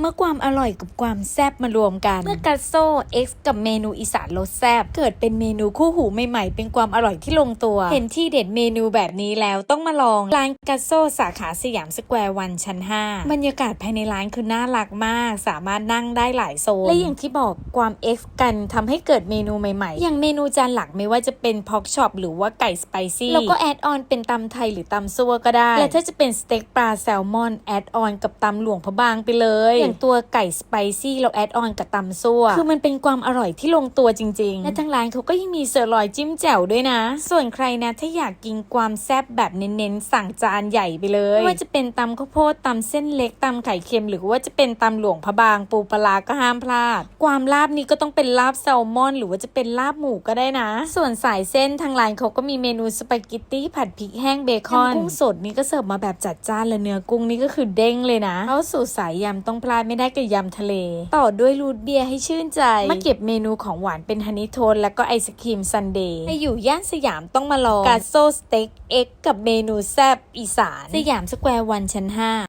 เมื่อความอร่อยกับความแซ่บมารวมกัน เมื่อกัสโซ X กับเมนูอีสานรสแซ่บเกิดเป็นเมนูคู่หูใหม่ๆ เป็นความอร่อยที่ลงตัว เห็นที่เด็ดเมนูแบบนี้แล้วต้องมาลอง ร้านกัสโซสาขาสยามสแควร์วันชั้น 5 บรรยากาศภายในร้านคือน่ารักมาก สามารถนั่งได้หลายโซน และอย่างที่บอกความ X กันทำให้เกิดเมนูใหม่ๆ อย่างเมนูจานหลักไม่ว่าจะเป็นพอกช็อปหรือว่าไก่สไปซี่แล้วก็แอดออนเป็นตำไทยหรือตำซัวก็ได้และถ้าจะเป็นสเต็กปลาแซลมอนแอดออนกับตำหลวงพระบางไปเลยอย่างตัวไก่สไปซี่เราแอดออนกับตำซัวคือมันเป็นความอร่อยที่ลงตัวจริงๆ และทางร้านเขาก็ยังมีเซอร์ลอยจิ้มแจ่วด้วยนะ ส่วนใครนะถ้าอยากกินความแซ่บแบบเน้นๆ สั่งจานใหญ่ไปเลยไม่ว่าจะเป็นตำข้าวโพดตำเส้นเล็กตำไข่เค็ม หรือว่าจะเป็นตำหลวงพระบางปูปลาร้าก็ห้ามพลาด ความลาบนี้ก็ต้องเป็นลาบแซลมอน หรือว่าจะเป็นลาบหมูก็ได้นะ ส่วนสายเส้นทางร้านเขาก็มีเมนูสปาเกตตี้ผัดพริกแห้งเบคอนกุ้งสดนี่ก็เสิร์ฟมาแบบจัดจ้านและเนื้อกุ้งนี่ก็คือเด้งเลยนะเข้าสู่สายยำต้องพลาดไม่ได้กับยำทะเล ต่อด้วยรูทเบียร์ให้ชื่นใจ มาเก็บเมนูของหวานเป็นฮันนี่โทนแล้วก็ไอศครีมซันเดย์ให้อยู่ย่านสยามต้องมาลองกาโซสเต็กเอ็กกับเมนูแซบอีสาน สยามสแควร์วันชั้น 5